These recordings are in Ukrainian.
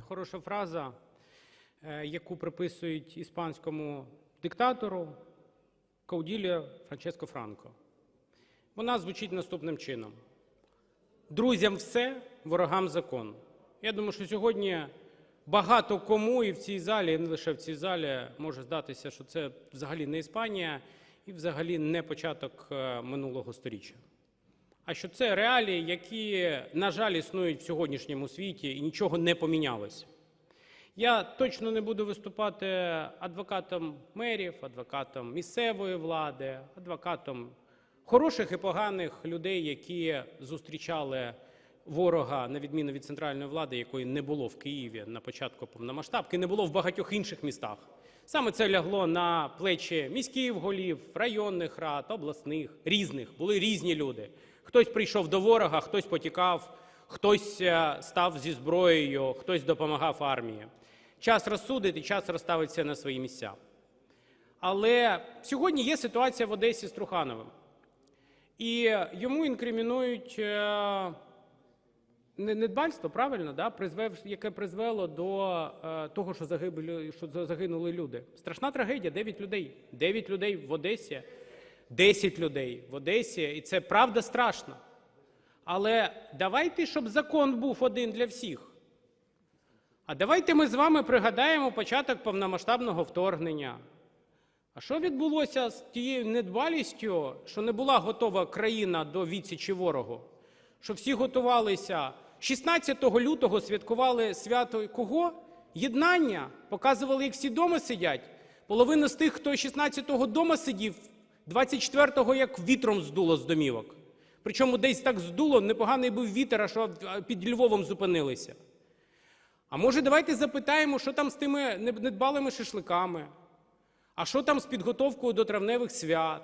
Є хороша фраза, е, яку приписують іспанському диктатору Кауділіо Франческо Франко. Вона звучить наступним чином: друзям все, ворогам закон. Я думаю, що сьогодні багато кому і в цій залі, і не лише в цій залі, може здатися, що це взагалі не Іспанія і взагалі не початок е, минулого сторіччя. А що це реалії, які, на жаль, існують в сьогоднішньому світі і нічого не помінялося. Я точно не буду виступати адвокатом мерів, адвокатом місцевої влади, адвокатом хороших і поганих людей, які зустрічали ворога, на відміну від центральної влади, якої не було в Києві на початку повномасштабки, не було в багатьох інших містах. Саме це лягло на плечі міських голів, районних рад, обласних, різних. Були різні люди. Хтось прийшов до ворога, хтось потікав, хтось е, став зі зброєю, хтось допомагав армії. Час розсудити, час розставитися на свої місця. Але сьогодні є ситуація в Одесі з Трухановим. І йому інкримінують е, недбальство, правильно, да? яке призвело до е, того, що загинули люди. Страшна трагедія 9 людей. 9 людей в Одесі, 10 людей в Одесі. І це правда страшно. Але давайте, щоб закон був один для всіх. А давайте ми з вами пригадаємо початок повномасштабного вторгнення. А що відбулося з тією недбалістю, що не була готова країна до відсічі ворогу? Що всі готувалися 16 лютого святкували свято кого? Єднання. Показували, як всі вдома сидять. Половина з тих, хто 16-го вдома сидів, 24-го як вітром здуло з домівок. Причому десь так здуло, непоганий був вітер, аж під Львовом зупинилися. А може, давайте запитаємо, що там з тими недбалими шашликами? А що там з підготовкою до травневих свят?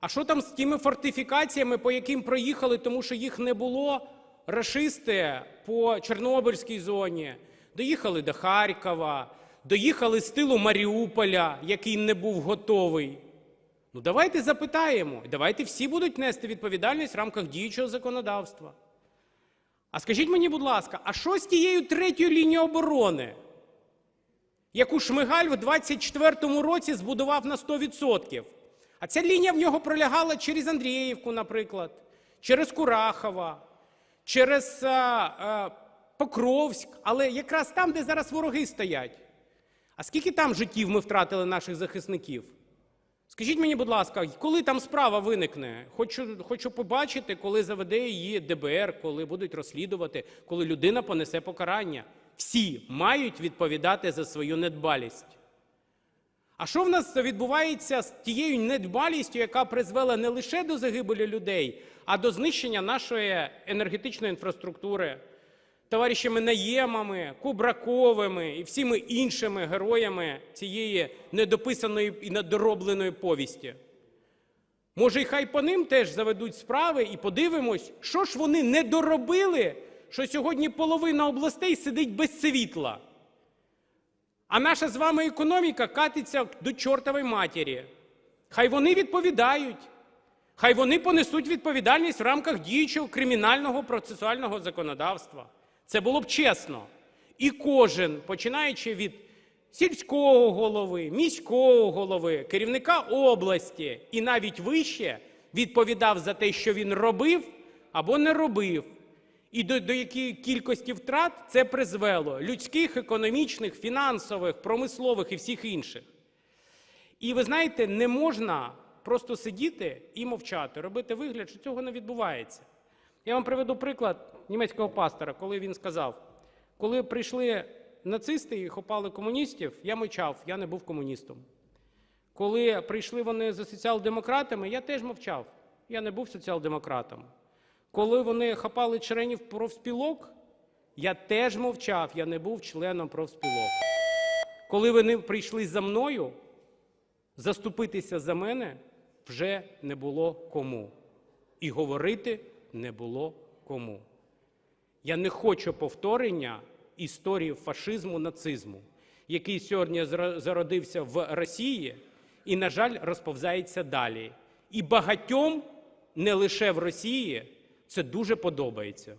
А що там з тими фортифікаціями, по яким проїхали, тому що їх не було рашисти по Чорнобильській зоні? Доїхали до Харкова, доїхали з тилу Маріуполя, який не був готовий. Ну давайте запитаємо, давайте всі будуть нести відповідальність в рамках діючого законодавства. А скажіть мені, будь ласка, а що з тією третьою лінією оборони? яку Шмигаль в 24-му році збудував на 100%. А ця лінія в нього пролягала через Андріївку, наприклад, через Курахова, через а, а, Покровськ, але якраз там, де зараз вороги стоять. А скільки там життів ми втратили наших захисників? Скажіть мені, будь ласка, коли там справа виникне? Хочу, хочу побачити, коли заведе її ДБР, коли будуть розслідувати, коли людина понесе покарання. Всі мають відповідати за свою недбалість. А що в нас відбувається з тією недбалістю, яка призвела не лише до загибелі людей, а до знищення нашої енергетичної інфраструктури, товаришами Наємами, Кубраковими і всіми іншими героями цієї недописаної і недоробленої повісті? Може, і хай по ним теж заведуть справи і подивимось, що ж вони не доробили, що сьогодні половина областей сидить без світла. А наша з вами економіка катиться до чортової матері. Хай вони відповідають, хай вони понесуть відповідальність в рамках діючого кримінального процесуального законодавства. Це було б чесно. І кожен, починаючи від сільського голови, міського голови, керівника області і навіть вище, відповідав за те, що він робив або не робив. І до, до якої кількості втрат це призвело людських, економічних, фінансових, промислових і всіх інших. І ви знаєте, не можна просто сидіти і мовчати, робити вигляд, що цього не відбувається. Я вам приведу приклад німецького пастора, коли він сказав: коли прийшли нацисти і хопали комуністів, я мовчав, я не був комуністом. Коли прийшли вони за соціал-демократами, я теж мовчав, я не був соціал-демократом. Коли вони хапали членів профспілок, я теж мовчав, я не був членом профспілок. Коли вони прийшли за мною, заступитися за мене вже не було кому. І говорити не було кому. Я не хочу повторення історії фашизму, нацизму, який сьогодні зародився в Росії і, на жаль, розповзається далі. І багатьом, не лише в Росії, це дуже подобається.